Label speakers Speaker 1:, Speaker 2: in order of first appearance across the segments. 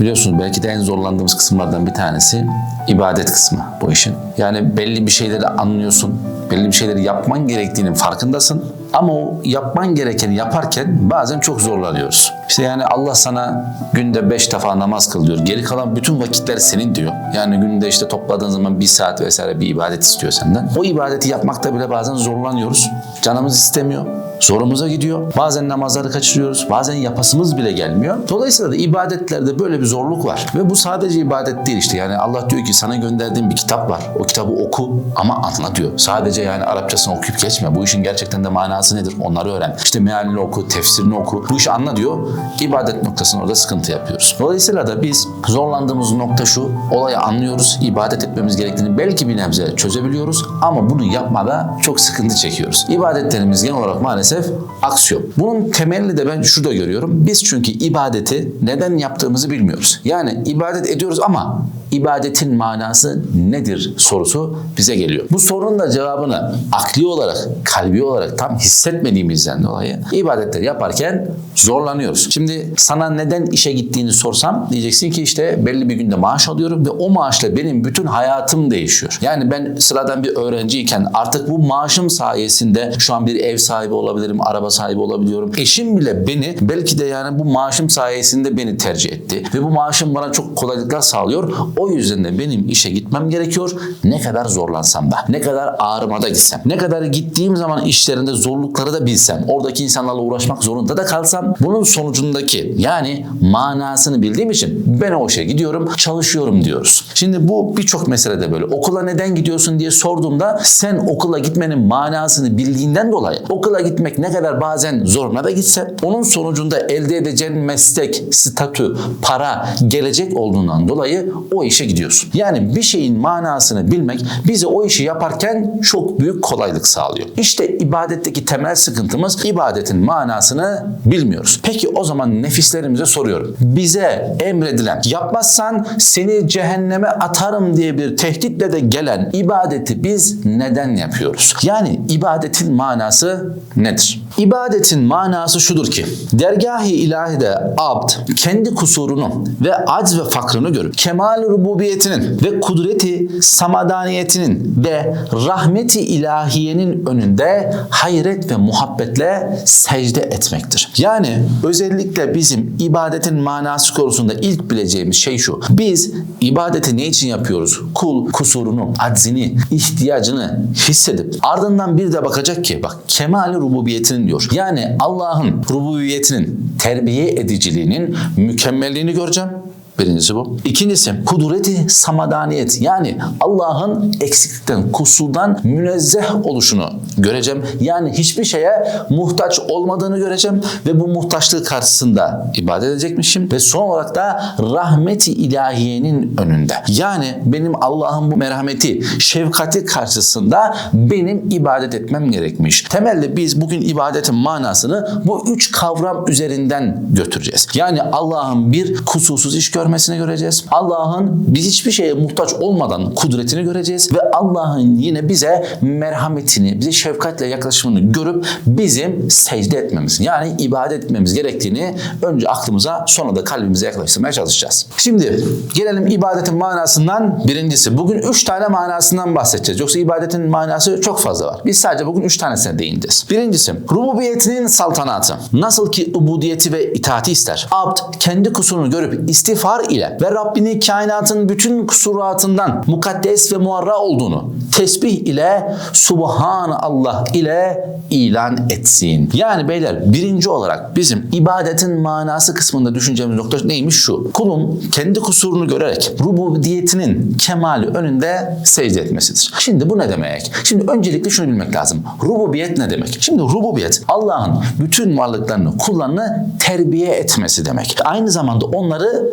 Speaker 1: Biliyorsunuz belki de en zorlandığımız kısımlardan bir tanesi ibadet kısmı bu işin. Yani belli bir şeyleri anlıyorsun, belli bir şeyleri yapman gerektiğinin farkındasın. Ama o yapman gerekeni yaparken bazen çok zorlanıyoruz. İşte yani Allah sana günde beş defa namaz kıl diyor. Geri kalan bütün vakitler senin diyor. Yani günde işte topladığın zaman bir saat vesaire bir ibadet istiyor senden. O ibadeti yapmakta bile bazen zorlanıyoruz. Canımız istemiyor. Zorumuza gidiyor. Bazen namazları kaçırıyoruz. Bazen yapasımız bile gelmiyor. Dolayısıyla da ibadetlerde böyle bir zorluk var. Ve bu sadece ibadet değil işte. Yani Allah diyor ki sana gönderdiğim bir kitap var. O kitabı oku ama anla diyor. Sadece yani Arapçasını okuyup geçme. Bu işin gerçekten de manası nedir? Onları öğren. İşte mealini oku, tefsirini oku. Bu işi anla diyor. İbadet noktasında orada sıkıntı yapıyoruz. Dolayısıyla da biz zorlandığımız nokta şu. Olayı anlıyoruz. ibadet etmemiz gerektiğini belki bir nebze çözebiliyoruz. Ama bunu yapmada çok sıkıntı çekiyoruz. İbadetlerimiz genel olarak maalesef aksiyon. Bunun temelini de ben şurada görüyorum. Biz çünkü ibadeti neden yaptığımızı bilmiyoruz. Yani ibadet ediyoruz ama ibadetin manası nedir sorusu bize geliyor. Bu sorunun da cevabını akli olarak, kalbi olarak tam hissetmediğimizden dolayı ibadetleri yaparken zorlanıyoruz. Şimdi sana neden işe gittiğini sorsam diyeceksin ki işte belli bir günde maaş alıyorum ve o maaşla benim bütün hayatım değişiyor. Yani ben sıradan bir öğrenciyken artık bu maaşım sayesinde şu an bir ev sahibi olabilirim, araba sahibi olabiliyorum. Eşim bile beni belki de yani bu maaşım sayesinde beni tercih etti ve bu maaşım bana çok kolaylıklar sağlıyor. O yüzden de benim işe gitmem gerekiyor. Ne kadar zorlansam da, ne kadar ağrıma da gitsem, ne kadar gittiğim zaman işlerinde zorlukları da bilsem, oradaki insanlarla uğraşmak zorunda da kalsam bunun sonucundaki yani manasını bildiğim için ben o işe gidiyorum, çalışıyorum diyoruz. Şimdi bu birçok meselede böyle. Okula neden gidiyorsun diye sorduğumda sen okula gitmenin manasını bildiğinden dolayı okula gitmek ne kadar bazen zoruna da gitse onun sonucunda elde edeceğin meslek, statü, para, gelecek olduğundan dolayı o işe gidiyorsun. Yani bir şeyin manasını bilmek bize o işi yaparken çok büyük kolaylık sağlıyor. İşte ibadetteki temel sıkıntımız ibadetin manasını bilmiyoruz. Peki o zaman nefislerimize soruyorum. Bize emredilen yapmazsan seni cehenneme atarım diye bir tehditle de gelen ibadeti biz neden yapıyoruz? Yani ibadetin manası nedir? İbadetin manası şudur ki dergâh-ı ilahide abd kendi kusurunu ve acz ve fakrını görüp kemal rububiyetinin ve kudreti samadaniyetinin ve rahmeti ilahiyenin önünde hayret ve muhabbetle secde etmektir. Yani özellikle bizim ibadetin manası konusunda ilk bileceğimiz şey şu. Biz ibadeti ne için yapıyoruz? Kul kusurunu, aczini, ihtiyacını hissedip ardından bir de bakacak ki bak kemal rububiyetinin diyor. Yani Allah'ın rububiyetinin terbiye ediciliğinin mükemmelliğini göreceğim. Birincisi bu. İkincisi kudreti samadaniyet yani Allah'ın eksiklikten, kusurdan münezzeh oluşunu göreceğim. Yani hiçbir şeye muhtaç olmadığını göreceğim ve bu muhtaçlığı karşısında ibadet edecekmişim ve son olarak da rahmeti ilahiyenin önünde. Yani benim Allah'ın bu merhameti, şefkati karşısında benim ibadet etmem gerekmiş. Temelde biz bugün ibadetin manasını bu üç kavram üzerinden götüreceğiz. Yani Allah'ın bir kusursuz iş görmesini göreceğiz. Allah'ın biz hiçbir şeye muhtaç olmadan kudretini göreceğiz ve Allah'ın yine bize merhametini, bize şefkatle yaklaşımını görüp bizim secde etmemiz yani ibadet etmemiz gerektiğini önce aklımıza sonra da kalbimize yaklaştırmaya çalışacağız. Şimdi gelelim ibadetin manasından birincisi. Bugün üç tane manasından bahsedeceğiz. Yoksa ibadetin manası çok fazla var. Biz sadece bugün üç tanesine değineceğiz. Birincisi rububiyetinin saltanatı. Nasıl ki ubudiyeti ve itaati ister. Abd kendi kusurunu görüp istiğfar ile ve Rabbini kainatın bütün kusuratından mukaddes ve muarra olduğunu tesbih ile Subhan Allah ile ilan etsin. Yani beyler birinci olarak bizim ibadetin manası kısmında düşüneceğimiz nokta neymiş şu. Kulun kendi kusurunu görerek rububiyetinin kemali önünde secde etmesidir. Şimdi bu ne demek? Şimdi öncelikle şunu bilmek lazım. Rububiyet ne demek? Şimdi rububiyet Allah'ın bütün varlıklarını, kullarını terbiye etmesi demek. Aynı zamanda onları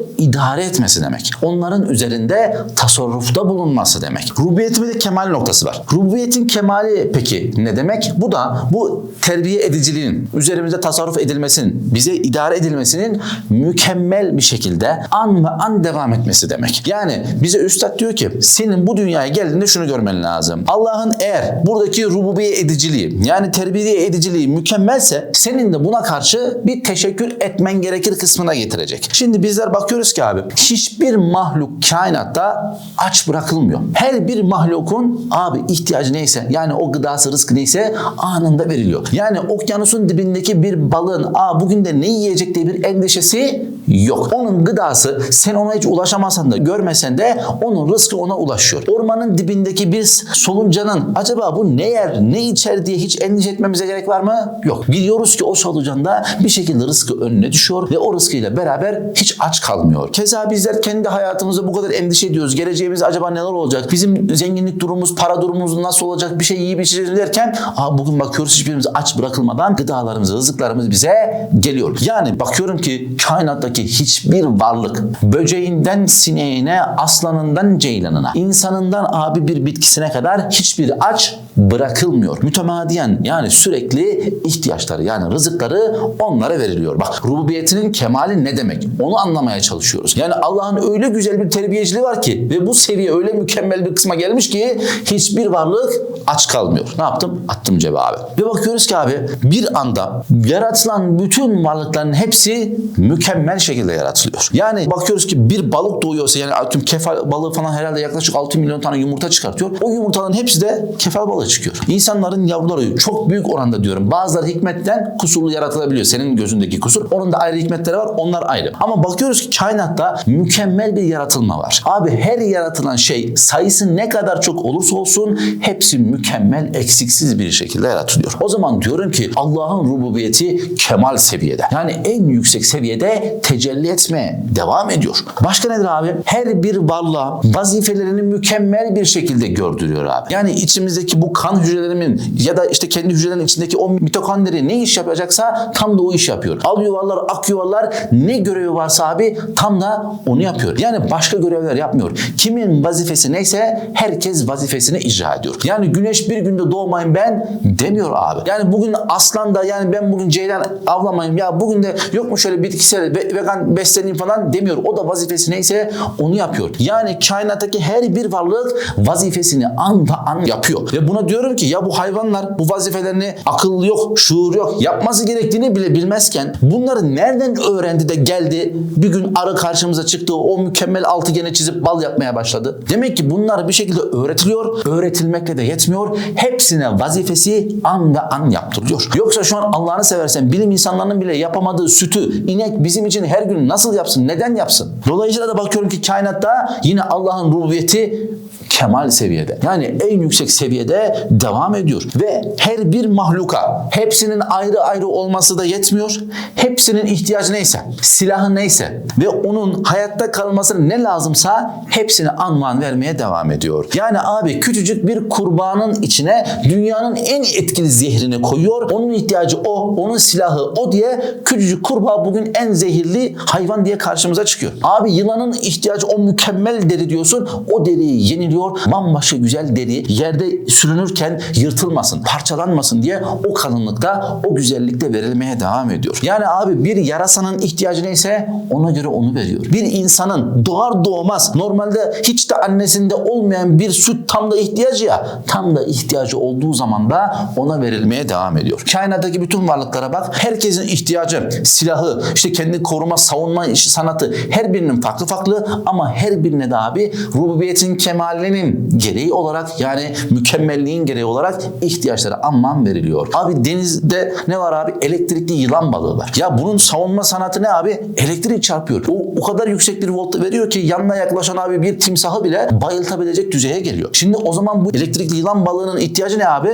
Speaker 1: etmesi demek. Onların üzerinde tasarrufta bulunması demek. Rububiyeti bir de kemal noktası var. Rububiyetin kemali peki ne demek? Bu da bu terbiye ediciliğin, üzerimizde tasarruf edilmesinin, bize idare edilmesinin mükemmel bir şekilde an ve an devam etmesi demek. Yani bize üstad diyor ki senin bu dünyaya geldiğinde şunu görmen lazım. Allah'ın eğer buradaki rububiye ediciliği yani terbiye ediciliği mükemmelse senin de buna karşı bir teşekkür etmen gerekir kısmına getirecek. Şimdi bizler bakıyoruz ki abi hiçbir mahluk kainatta aç bırakılmıyor. Her bir mahlukun abi ihtiyacı neyse yani o gıdası rızkı neyse anında veriliyor. Yani okyanusun dibindeki bir balığın aa bugün de ne yiyecek diye bir endişesi yok. Onun gıdası sen ona hiç ulaşamasan da görmesen de onun rızkı ona ulaşıyor. Ormanın dibindeki bir soluncanın acaba bu ne yer ne içer diye hiç endişe etmemize gerek var mı? Yok. Biliyoruz ki o solucanda bir şekilde rızkı önüne düşüyor ve o rızkıyla beraber hiç aç kalmıyor. Keza bizler kendi hayatımızda bu kadar endişe ediyoruz. Geleceğimiz acaba neler olacak? Bizim zenginlik durumumuz, para durumumuz nasıl olacak? Bir şey yiyip içeceğiz derken aa bugün bakıyoruz hiçbirimiz aç bırakılmadan gıdalarımız, rızıklarımız bize geliyor. Yani bakıyorum ki kainattaki hiçbir varlık böceğinden sineğine, aslanından ceylanına, insanından abi bir bitkisine kadar hiçbir aç bırakılmıyor. Mütemadiyen yani sürekli ihtiyaçları yani rızıkları onlara veriliyor. Bak rububiyetinin kemali ne demek? Onu anlamaya çalışıyoruz. Yani Allah'ın öyle güzel bir terbiyeciliği var ki ve bu seviye öyle mükemmel bir kısma gelmiş ki hiçbir varlık aç kalmıyor. Ne yaptım? Attım cevabı. Ve bakıyoruz ki abi bir anda yaratılan bütün varlıkların hepsi mükemmel şekilde yaratılıyor. Yani bakıyoruz ki bir balık doğuyorsa yani atıyorum kefal balığı falan herhalde yaklaşık 6 milyon tane yumurta çıkartıyor. O yumurtaların hepsi de kefal balığı çıkıyor. İnsanların yavruları çok büyük oranda diyorum. Bazıları hikmetten kusurlu yaratılabiliyor. Senin gözündeki kusur. Onun da ayrı hikmetleri var. Onlar ayrı. Ama bakıyoruz ki kainatta mükemmel bir yaratılma var. Abi her yaratılan şey sayısı ne kadar çok olursa olsun hepsi mükemmel eksiksiz bir şekilde yaratılıyor. O zaman diyorum ki Allah'ın rububiyeti kemal seviyede. Yani en yüksek seviyede tecelli etmeye devam ediyor. Başka nedir abi? Her bir varlığa vazifelerini mükemmel bir şekilde gördürüyor abi. Yani içimizdeki bu kan hücrelerimin ya da işte kendi hücrelerin içindeki o mitokondri ne iş yapacaksa tam da o iş yapıyor. Al yuvarlar, ak yuvarlar ne görevi varsa abi tam da onu yapıyor. Yani başka görevler yapmıyor. Kimin vazifesi neyse herkes vazifesini icra ediyor. Yani güneş bir günde doğmayın ben demiyor abi. Yani bugün aslan da yani ben bugün ceylan avlamayayım ya bugün de yok mu şöyle bitkisel ve- vegan besleneyim falan demiyor. O da vazifesi neyse onu yapıyor. Yani kainattaki her bir varlık vazifesini anda an yapıyor. Ve buna diyorum ki ya bu hayvanlar bu vazifelerini akıl yok, şuur yok, yapması gerektiğini bile bilmezken bunları nereden öğrendi de geldi bir gün arı karşımıza çıktı o mükemmel altıgeni çizip bal yapmaya başladı. Demek ki bunlar bir şekilde öğretiliyor, öğretilmekle de yetmiyor. Hepsine vazifesi an ve an yaptırılıyor. Yoksa şu an Allah'ını seversen bilim insanlarının bile yapamadığı sütü inek bizim için her gün nasıl yapsın, neden yapsın? Dolayısıyla da bakıyorum ki kainatta yine Allah'ın rububiyeti kemal seviyede. Yani en yüksek seviyede devam ediyor. Ve her bir mahluka hepsinin ayrı ayrı olması da yetmiyor. Hepsinin ihtiyacı neyse, silahı neyse ve onun hayatta kalmasına ne lazımsa hepsini anman vermeye devam ediyor. Yani abi küçücük bir kurbanın içine dünyanın en etkili zehrini koyuyor. Onun ihtiyacı o, onun silahı o diye küçücük kurbağa bugün en zehirli hayvan diye karşımıza çıkıyor. Abi yılanın ihtiyacı o mükemmel deri diyorsun. O deriyi yeniliyor. Bambaşka güzel deri yerde sürünürken yırtılmasın, parçalanmasın diye o kalınlıkta, o güzellikte verilmeye devam ediyor. Yani abi bir yarasanın ihtiyacı neyse ona göre onu veriyor. Bir insanın doğar doğmaz normalde hiç de annesinde olmayan bir süt tam da ihtiyacı ya tam da ihtiyacı olduğu zaman da ona verilmeye devam ediyor. Kainattaki bütün varlıklara bak. Herkesin ihtiyacı, silahı, işte kendi koruma, savunma sanatı her birinin farklı farklı ama her birine de abi rububiyetin kemalinin gereği olarak yani mükemmelliğin gereği olarak ihtiyaçları anlam veriliyor. Abi denizde ne var abi? Elektrikli yılan balığı var. Ya bunun savunma sanatı ne abi? Elektrik çarpıyor. O, o kadar yüksek bir volt veriyor ki yanına yaklaşan abi bir timsahı bile bayıltabilecek düzeye geliyor. Şimdi o zaman bu elektrikli yılan balığının ihtiyacı ne abi?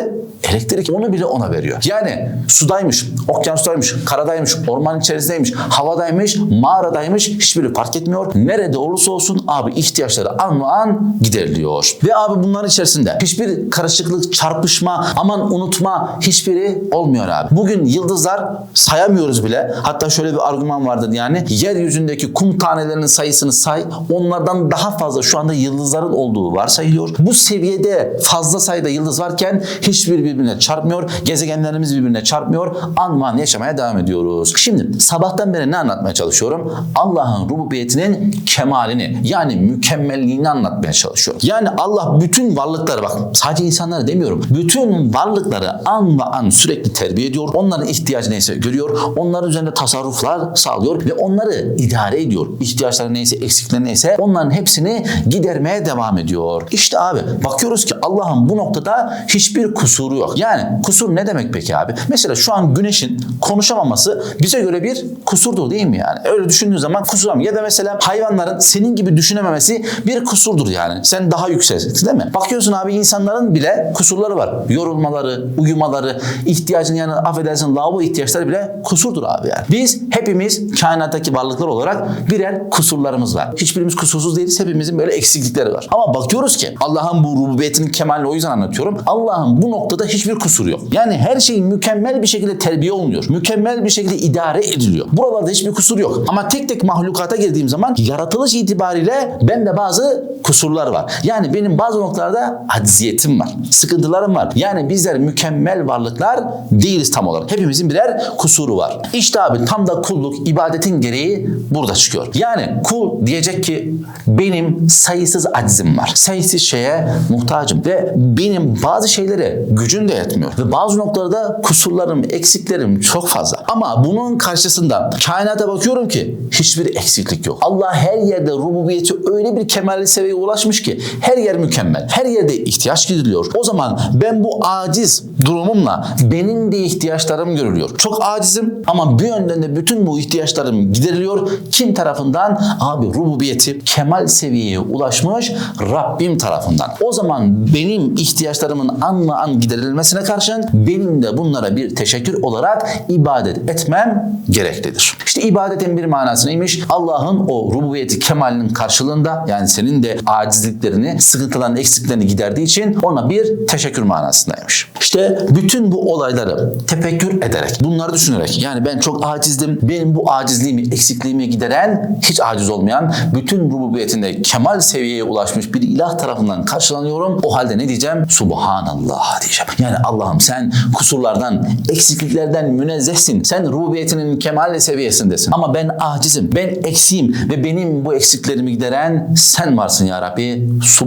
Speaker 1: Elektrik onu bile ona veriyor. Yani sudaymış, okyanustaymış, karadaymış, orman içerisindeymiş, havadaymış, mağaradaymış hiçbiri fark etmiyor. Nerede olursa olsun abi ihtiyaçları an an gideriliyor. Geliyor. Ve abi bunların içerisinde hiçbir karışıklık, çarpışma, aman unutma hiçbiri olmuyor abi. Bugün yıldızlar sayamıyoruz bile. Hatta şöyle bir argüman vardır yani yeryüzündeki kum tanelerinin sayısını say. Onlardan daha fazla şu anda yıldızların olduğu varsayılıyor. Bu seviyede fazla sayıda yıldız varken hiçbir birbirine çarpmıyor. Gezegenlerimiz birbirine çarpmıyor. Anman yaşamaya devam ediyoruz. Şimdi sabahtan beri ne anlatmaya çalışıyorum? Allah'ın rububiyetinin kemalini yani mükemmelliğini anlatmaya çalışıyorum. Yani Allah bütün varlıkları bak sadece insanları demiyorum. Bütün varlıkları an ve an sürekli terbiye ediyor. Onların ihtiyacı neyse görüyor. Onların üzerinde tasarruflar sağlıyor ve onları idare ediyor. İhtiyaçları neyse, eksikleri neyse onların hepsini gidermeye devam ediyor. İşte abi bakıyoruz ki Allah'ın bu noktada hiçbir kusuru yok. Yani kusur ne demek peki abi? Mesela şu an güneşin konuşamaması bize göre bir kusurdur değil mi yani? Öyle düşündüğün zaman kusur ya da mesela hayvanların senin gibi düşünememesi bir kusurdur yani. Sen daha yükseksin değil mi? Bakıyorsun abi insanların bile kusurları var. Yorulmaları, uyumaları, ihtiyacın yani affedersin lavabo ihtiyaçları bile kusurdur abi yani. Biz hepimiz kainattaki varlıklar olarak birer kusurlarımız var. Hiçbirimiz kusursuz değiliz. Hepimizin böyle eksiklikleri var. Ama bakıyoruz ki Allah'ın bu rububiyetinin kemalini o yüzden anlatıyorum. Allah'ın bu noktada hiçbir kusuru yok. Yani her şey mükemmel bir şekilde terbiye olunuyor. Mükemmel bir şekilde idare ediliyor. Buralarda hiçbir kusur yok. Ama tek tek mahlukata girdiğim zaman yaratılış itibariyle bende bazı kusurlar var. Yani benim bazı noktalarda acziyetim var. Sıkıntılarım var. Yani bizler mükemmel varlıklar değiliz tam olarak. Hepimizin birer kusuru var. İşte abi tam da kulluk, ibadetin gereği burada çıkıyor. Yani kul diyecek ki benim sayısız aczim var. Sayısız şeye muhtacım ve benim bazı şeylere gücüm de yetmiyor. Ve bazı noktalarda kusurlarım, eksiklerim çok fazla. Ama bunun karşısında kainata bakıyorum ki hiçbir eksiklik yok. Allah her yerde rububiyeti öyle bir kemalli seviyeye ulaşmış ki her yer mükemmel. Her yerde ihtiyaç gidiliyor. O zaman ben bu aciz durumumla benim de ihtiyaçlarım görülüyor. Çok acizim ama bir yönden de bütün bu ihtiyaçlarım gideriliyor. Kim tarafından? Abi rububiyeti kemal seviyeye ulaşmış Rabbim tarafından. O zaman benim ihtiyaçlarımın anla an giderilmesine karşın benim de bunlara bir teşekkür olarak ibadet etmem gereklidir. İşte ibadetin bir manası neymiş? Allah'ın o rububiyeti kemalinin karşılığında yani senin de acizliklerini, sıkıntılarını, eksiklerini giderdiği için ona bir teşekkür manasındaymış. İşte bütün bu olayları tefekkür ederek, bunları düşünerek yani ben çok acizdim, benim bu acizliğimi, eksikliğimi gideren, hiç aciz olmayan, bütün rububiyetinde kemal seviyeye ulaşmış bir ilah tarafından karşılanıyorum. O halde ne diyeceğim? Subhanallah diyeceğim. Yani Allah'ım sen kusurlardan, eksikliklerden münezzehsin. Sen rububiyetinin kemal seviyesindesin. Ama ben acizim, ben eksiğim ve benim bu eksiklerimi gideren sen varsın ya Rabbi. Subhanallah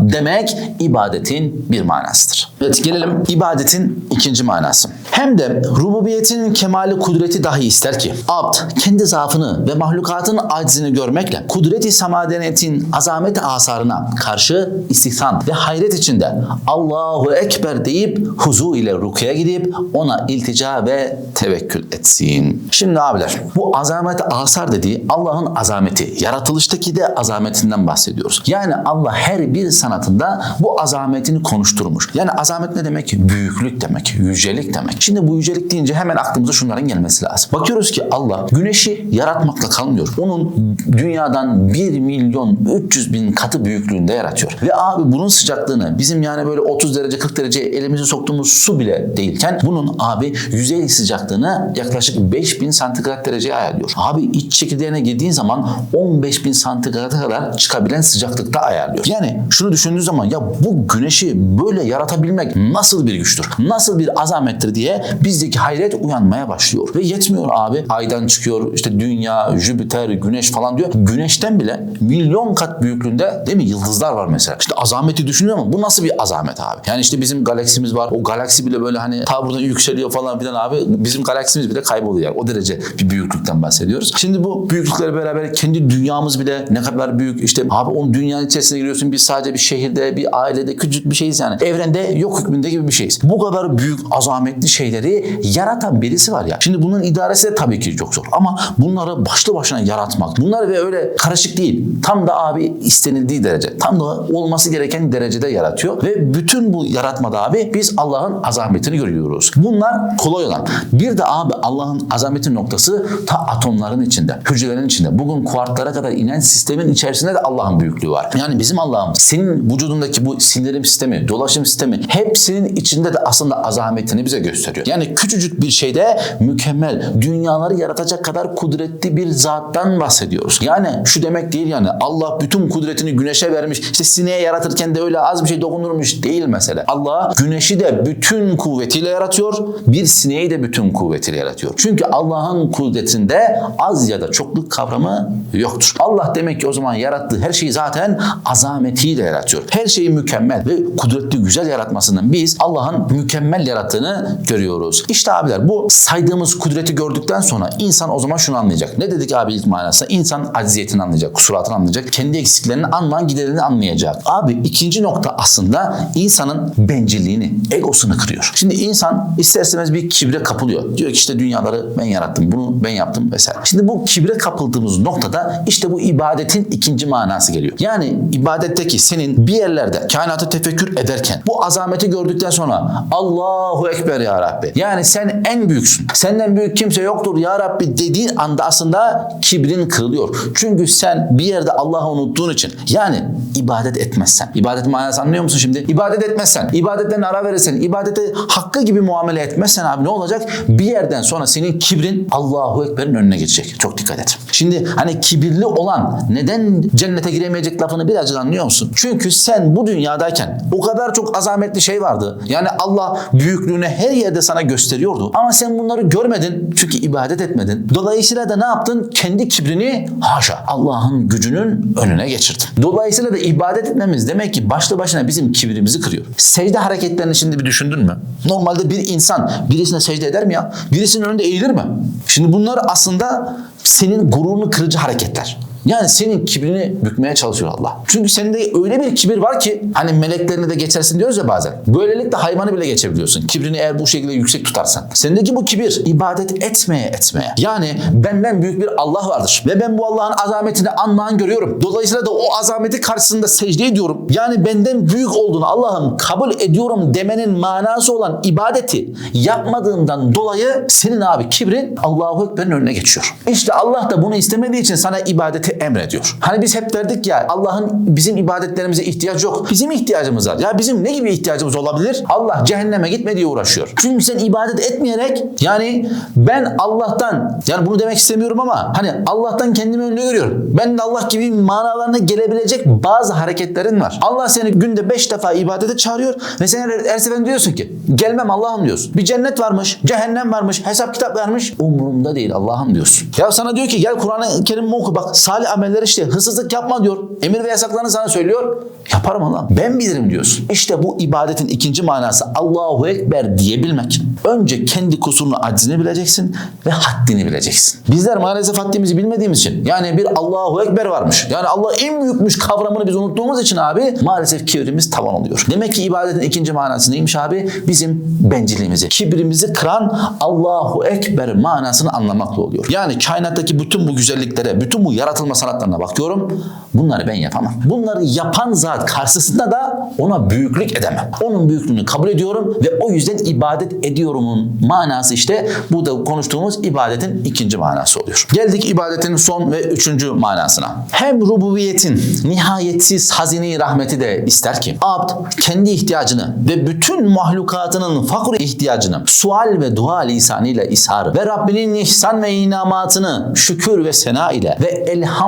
Speaker 1: demek ibadetin bir manasıdır. Evet gelelim ibadetin ikinci manası. Hem de rububiyetin kemali kudreti dahi ister ki abd kendi zaafını ve mahlukatın acizini görmekle kudreti samadenetin azamet asarına karşı istihsan ve hayret içinde Allahu Ekber deyip huzu ile rukuya gidip ona iltica ve tevekkül etsin. Şimdi abiler bu azamet asar dediği Allah'ın azameti, yaratılıştaki de azametinden bahsediyoruz. Yani Allah her bir sanatında bu azametini konuşturmuş. Yani azamet ne demek? Büyüklük demek, yücelik demek. Şimdi bu yücelik deyince hemen aklımıza şunların gelmesi lazım. Bakıyoruz ki Allah güneşi yaratmakla kalmıyor. Onun dünyadan 1 milyon 300 bin katı büyüklüğünde yaratıyor. Ve abi bunun sıcaklığını bizim yani böyle 30 derece 40 derece elimizi soktuğumuz su bile değilken bunun abi yüzey sıcaklığını yaklaşık 5000 santigrat dereceye ayarlıyor. Abi iç çekirdeğine girdiğin zaman 15 bin santigrata kadar çıkabilen sıcaklıkta ayarlıyor. Yani şunu düşündüğün zaman ya bu güneşi böyle yaratabilmek nasıl bir güçtür? Nasıl bir azamettir diye bizdeki hayret uyanmaya başlıyor. Ve yetmiyor abi. Aydan çıkıyor işte dünya, Jüpiter, güneş falan diyor. Güneşten bile milyon kat büyüklüğünde değil mi yıldızlar var mesela. İşte azameti düşünüyor ama bu nasıl bir azamet abi? Yani işte bizim galaksimiz var. O galaksi bile böyle hani ta buradan yükseliyor falan filan abi. Bizim galaksimiz bile kayboluyor. O derece bir büyüklükten bahsediyoruz. Şimdi bu büyüklükleri beraber kendi dünyamız bile ne kadar büyük. İşte abi onun dünyanın içerisine giriyorsun. Biz sadece bir şehirde, bir ailede küçük bir şeyiz yani. Evrende yok hükmünde gibi bir şeyiz. Bu kadar büyük azametli şeyleri yaratan birisi var ya. Şimdi bunun idaresi de tabii ki çok zor. Ama bunları başlı başına yaratmak. Bunlar ve öyle karışık değil. Tam da abi istenildiği derece. Tam da olması gereken derecede yaratıyor. Ve bütün bu yaratmada abi biz Allah'ın azametini görüyoruz. Bunlar kolay olan. Bir de abi Allah'ın azametin noktası ta atomların içinde, hücrelerin içinde. Bugün kuartlara kadar inen sistemin içerisinde de Allah'ın büyüklüğü var. Yani bizim bizim Allah'ımız. Senin vücudundaki bu sindirim sistemi, dolaşım sistemi hepsinin içinde de aslında azametini bize gösteriyor. Yani küçücük bir şeyde mükemmel, dünyaları yaratacak kadar kudretli bir zattan bahsediyoruz. Yani şu demek değil yani Allah bütün kudretini güneşe vermiş. İşte sineğe yaratırken de öyle az bir şey dokunurmuş değil mesele. Allah güneşi de bütün kuvvetiyle yaratıyor. Bir sineği de bütün kuvvetiyle yaratıyor. Çünkü Allah'ın kudretinde az ya da çokluk kavramı yoktur. Allah demek ki o zaman yarattığı her şeyi zaten azametiyle yaratıyor. Her şeyi mükemmel ve kudretli güzel yaratmasının biz Allah'ın mükemmel yarattığını görüyoruz. İşte abiler bu saydığımız kudreti gördükten sonra insan o zaman şunu anlayacak. Ne dedik abi ilk manasında? İnsan acziyetini anlayacak, kusuratını anlayacak, kendi eksiklerini anlayan giderini anlayacak. Abi ikinci nokta aslında insanın bencilliğini, egosunu kırıyor. Şimdi insan ister bir kibre kapılıyor. Diyor ki işte dünyaları ben yarattım, bunu ben yaptım vesaire. Şimdi bu kibre kapıldığımız noktada işte bu ibadetin ikinci manası geliyor. Yani ibadetteki senin bir yerlerde kainatı tefekkür ederken bu azameti gördükten sonra Allahu Ekber ya Rabbi. Yani sen en büyüksün. Senden büyük kimse yoktur ya Rabbi dediğin anda aslında kibrin kırılıyor. Çünkü sen bir yerde Allah'ı unuttuğun için yani ibadet etmezsen. İbadet manası anlıyor musun şimdi? İbadet etmezsen, ibadetlerine ara verirsen, ibadete hakkı gibi muamele etmezsen abi ne olacak? Bir yerden sonra senin kibrin Allahu Ekber'in önüne geçecek. Çok dikkat et. Şimdi hani kibirli olan neden cennete giremeyecek lafını birazcık anlıyor musun? Çünkü sen bu dünyadayken o kadar çok azametli şey vardı. Yani Allah büyüklüğünü her yerde sana gösteriyordu. Ama sen bunları görmedin çünkü ibadet etmedin. Dolayısıyla da ne yaptın? Kendi kibrini haşa Allah'ın gücünün önüne geçirdin. Dolayısıyla da ibadet etmemiz demek ki başlı başına bizim kibrimizi kırıyor. Secde hareketlerini şimdi bir düşündün mü? Normalde bir insan birisine secde eder mi ya? Birisinin önünde eğilir mi? Şimdi bunlar aslında senin gururunu kırıcı hareketler. Yani senin kibrini bükmeye çalışıyor Allah. Çünkü sende öyle bir kibir var ki hani meleklerini de geçersin diyoruz ya bazen. Böylelikle hayvanı bile geçebiliyorsun. Kibrini eğer bu şekilde yüksek tutarsan. Sendeki bu kibir ibadet etmeye etmeye. Yani benden büyük bir Allah vardır. Ve ben bu Allah'ın azametini anlayan görüyorum. Dolayısıyla da o azameti karşısında secde ediyorum. Yani benden büyük olduğunu Allah'ım kabul ediyorum demenin manası olan ibadeti yapmadığından dolayı senin abi kibrin Allahu Ekber'in önüne geçiyor. İşte Allah da bunu istemediği için sana ibadeti emrediyor. Hani biz hep derdik ya Allah'ın bizim ibadetlerimize ihtiyaç yok. Bizim ihtiyacımız var. Ya bizim ne gibi ihtiyacımız olabilir? Allah cehenneme gitme diye uğraşıyor. Çünkü sen ibadet etmeyerek yani ben Allah'tan yani bunu demek istemiyorum ama hani Allah'tan kendimi önüne görüyorum. Ben de Allah gibi manalarına gelebilecek bazı hareketlerin var. Allah seni günde beş defa ibadete çağırıyor ve sen her, her seferinde diyorsun ki gelmem Allah'ım diyorsun. Bir cennet varmış, cehennem varmış, hesap kitap vermiş. Umurumda değil Allah'ım diyorsun. Ya sana diyor ki gel Kur'an-ı Kerim'i oku bak salih ameller işte hırsızlık yapma diyor. Emir ve yasaklarını sana söylüyor. Yaparım Allah'ım. Ben bilirim diyorsun. İşte bu ibadetin ikinci manası Allahu Ekber diyebilmek. Önce kendi kusurunu aczini bileceksin ve haddini bileceksin. Bizler maalesef haddimizi bilmediğimiz için yani bir Allahu Ekber varmış. Yani Allah en büyükmüş kavramını biz unuttuğumuz için abi maalesef kibrimiz tavan oluyor. Demek ki ibadetin ikinci manası neymiş abi? Bizim bencilliğimizi, kibrimizi kıran Allahu Ekber manasını anlamakla oluyor. Yani kainattaki bütün bu güzelliklere, bütün bu yaratılma sanatlarına bakıyorum. Bunları ben yapamam. Bunları yapan zat karşısında da ona büyüklük edemem. Onun büyüklüğünü kabul ediyorum ve o yüzden ibadet ediyorumun manası işte bu da konuştuğumuz ibadetin ikinci manası oluyor. Geldik ibadetin son ve üçüncü manasına. Hem rububiyetin nihayetsiz hazine rahmeti de ister ki abd kendi ihtiyacını ve bütün mahlukatının fakir ihtiyacını sual ve dua lisanıyla ishar ve Rabbinin ihsan ve inamatını şükür ve sena ile ve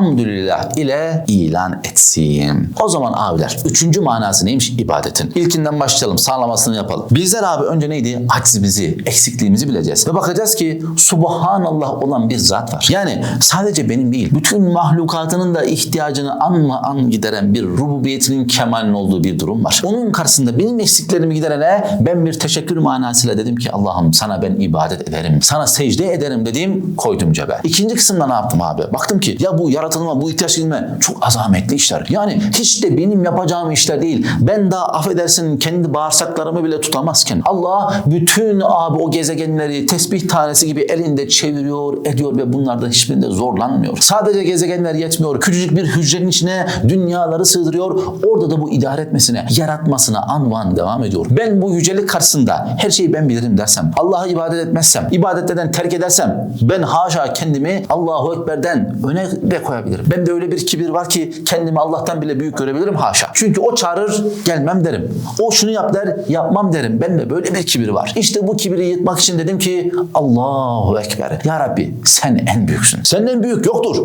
Speaker 1: elhamdülillah ile ilan etsin. O zaman abiler üçüncü manası neymiş ibadetin? İlkinden başlayalım sağlamasını yapalım. Bizler abi önce neydi? Aczimizi, eksikliğimizi bileceğiz. Ve bakacağız ki subhanallah olan bir zat var. Yani sadece benim değil bütün mahlukatının da ihtiyacını anma an gideren bir rububiyetinin kemalinin olduğu bir durum var. Onun karşısında benim eksiklerimi giderene ben bir teşekkür manasıyla dedim ki Allah'ım sana ben ibadet ederim. Sana secde ederim dediğim koydum cebe. İkinci kısımda ne yaptım abi? Baktım ki ya bu yaratılma, bu ihtiyaç gidilme çok azametli işler. Yani hiç de benim yapacağım işler değil. Ben daha affedersin kendi bağırsaklarımı bile tutamazken Allah bütün abi o gezegenleri tesbih tanesi gibi elinde çeviriyor, ediyor ve bunlardan hiçbirinde zorlanmıyor. Sadece gezegenler yetmiyor. Küçücük bir hücrenin içine dünyaları sığdırıyor. Orada da bu idare etmesine, yaratmasına anvan devam ediyor. Ben bu yücelik karşısında her şeyi ben bilirim dersem, Allah'a ibadet etmezsem, ibadetlerden terk edersem ben haşa kendimi Allahu Ekber'den öne de koyarım koyabilirim. Bende öyle bir kibir var ki kendimi Allah'tan bile büyük görebilirim haşa. Çünkü o çağırır gelmem derim. O şunu yap der yapmam derim. Bende böyle bir kibir var. İşte bu kibiri yıkmak için dedim ki Allahu Ekber. Ya Rabbi sen en büyüksün. Senden büyük yoktur.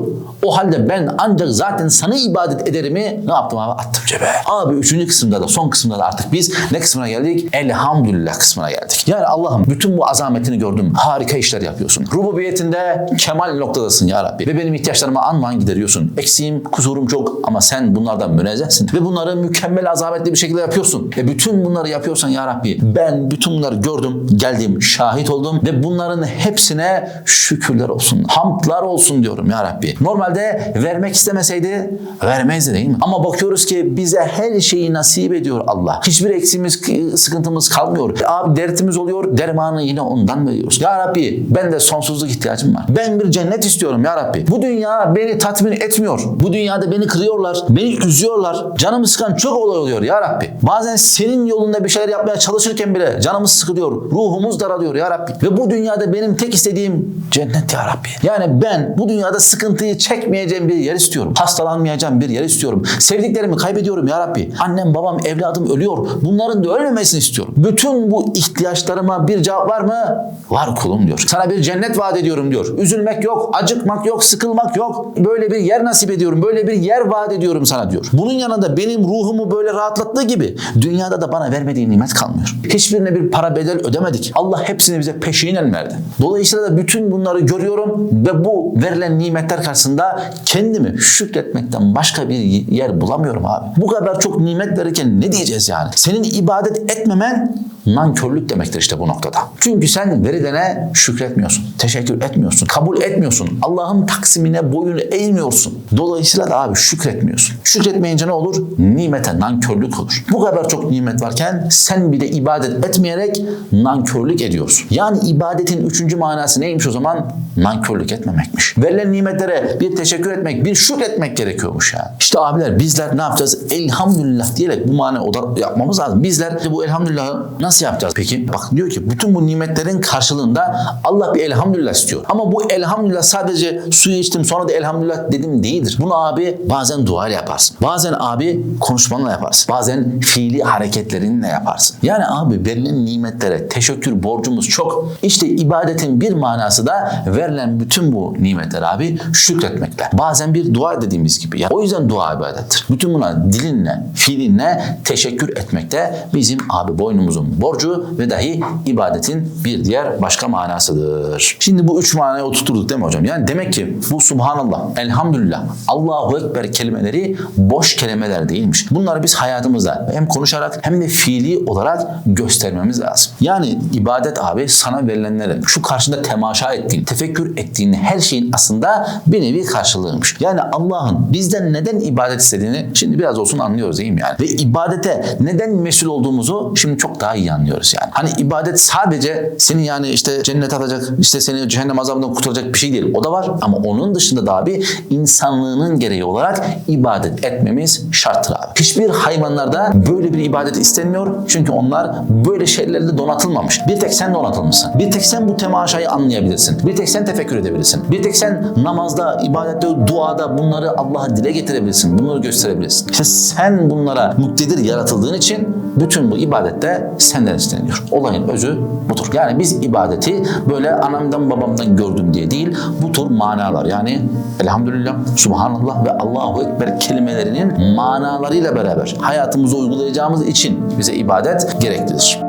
Speaker 1: O halde ben ancak zaten sana ibadet ederimi ne yaptım abi? Attım cebe. Abi üçüncü kısımda da son kısımda da artık biz ne kısmına geldik? Elhamdülillah kısmına geldik. Yani Allah'ım bütün bu azametini gördüm. Harika işler yapıyorsun. Rububiyetinde kemal noktadasın ya Rabbi. Ve benim ihtiyaçlarımı anman gideriyorsun. Eksiğim, kusurum çok ama sen bunlardan münezzehsin. Ve bunları mükemmel azametli bir şekilde yapıyorsun. Ve bütün bunları yapıyorsan ya Rabbi ben bütün bunları gördüm, geldim, şahit oldum ve bunların hepsine şükürler olsun. Hamdlar olsun diyorum ya Rabbi. Normalde vermek istemeseydi vermezdi değil mi? Ama bakıyoruz ki bize her şeyi nasip ediyor Allah. Hiçbir eksiğimiz, sıkıntımız kalmıyor. Abi dertimiz oluyor, dermanı yine ondan veriyoruz. Ya Rabbi ben de sonsuzluk ihtiyacım var. Ben bir cennet istiyorum ya Rabbi. Bu dünya beni tatmin etmiyor. Bu dünyada beni kırıyorlar, beni üzüyorlar. Canımı sıkan çok olay oluyor ya Rabbi. Bazen senin yolunda bir şeyler yapmaya çalışırken bile canımız sıkılıyor. Ruhumuz daralıyor ya Rabbi. Ve bu dünyada benim tek istediğim cennet ya Rabbi. Yani ben bu dünyada sıkıntıyı çekmeyeceğim bir yer istiyorum. Hastalanmayacağım bir yer istiyorum. Sevdiklerimi kaybediyorum ya Rabbi. Annem, babam, evladım ölüyor. Bunların da ölmemesini istiyorum. Bütün bu ihtiyaçlarıma bir cevap var mı? Var kulum diyor. Sana bir cennet vaat ediyorum diyor. Üzülmek yok, acıkmak yok, sıkılmak yok. Böyle bir yer nasip ediyorum. Böyle bir yer vaat ediyorum sana diyor. Bunun yanında benim ruhumu böyle rahatlattığı gibi dünyada da bana vermediği nimet kalmıyor. Hiçbirine bir para bedel ödemedik. Allah hepsini bize peşinen verdi. Dolayısıyla da bütün bunları görüyorum ve bu verilen nimetler karşısında kendimi şükretmekten başka bir yer bulamıyorum abi. Bu kadar çok nimet verirken ne diyeceğiz yani? Senin ibadet etmemen nankörlük demektir işte bu noktada. Çünkü sen verilene şükretmiyorsun, teşekkür etmiyorsun, kabul etmiyorsun. Allah'ın taksimine boyunu eğmiyorsun. Dolayısıyla da abi şükretmiyorsun. Şükretmeyince ne olur? Nimete nankörlük olur. Bu kadar çok nimet varken sen bir de ibadet etmeyerek nankörlük ediyorsun. Yani ibadetin üçüncü manası neymiş o zaman? Nankörlük etmemekmiş. Verilen nimetlere bir teşekkür etmek, bir şükretmek gerekiyormuş yani. İşte abiler bizler ne yapacağız? Elhamdülillah diyerek bu mane yapmamız lazım. Bizler bu elhamdülillahı nasıl yapacağız peki? Bak diyor ki bütün bu nimetlerin karşılığında Allah bir elhamdülillah istiyor. Ama bu elhamdülillah sadece suyu içtim sonra da elhamdülillah dedim değildir. Bunu abi bazen dua ile yaparsın. Bazen abi konuşmanla yaparsın. Bazen fiili hareketlerinle yaparsın. Yani abi verilen nimetlere teşekkür borcumuz çok. İşte ibadetin bir manası da verilen bütün bu nimetler abi şükretmekle. Bazen bir dua dediğimiz gibi. Ya. O yüzden dua ibadettir. Bütün buna dilinle, fiilinle teşekkür etmekte bizim abi boynumuzun borcu ve dahi ibadetin bir diğer başka manasıdır. Şimdi bu üç manayı oturturduk değil mi hocam? Yani demek ki bu subhanallah, elhamdülillah, Allahu Ekber kelimeleri boş kelimeler değilmiş. Bunları biz hayatımızda hem konuşarak hem de fiili olarak göstermemiz lazım. Yani ibadet abi sana verilenlerin şu karşında temaşa ettiğin, tefekkür ettiğin her şeyin aslında bir nevi karşılığıymış. Yani Allah'ın bizden neden ibadet istediğini şimdi biraz olsun anlıyoruz değil mi yani? Ve ibadete neden mesul olduğumuzu şimdi çok daha iyi anlıyoruz yani. Hani ibadet sadece seni yani işte cennet atacak, işte seni cehennem azabından kurtaracak bir şey değil. O da var ama onun dışında da abi insanlığının gereği olarak ibadet etmemiz şarttır abi. Hiçbir hayvanlarda böyle bir ibadet istenmiyor. Çünkü onlar böyle şeylerle donatılmamış. Bir tek sen donatılmışsın. Bir tek sen bu temaşayı anlayabilirsin. Bir tek sen tefekkür edebilirsin. Bir tek sen namazda, ibadette, duada bunları Allah'a dile getirebilirsin. Bunları gösterebilirsin. İşte sen bunlara muktedir yaratıldığın için bütün bu ibadette senden isteniyor. Olayın özü budur. Yani biz ibadeti böyle anamdan babamdan gördüm diye değil, bu tür manalar yani elhamdülillah, subhanallah ve Allahu Ekber kelimelerinin manalarıyla beraber hayatımıza uygulayacağımız için bize ibadet gereklidir.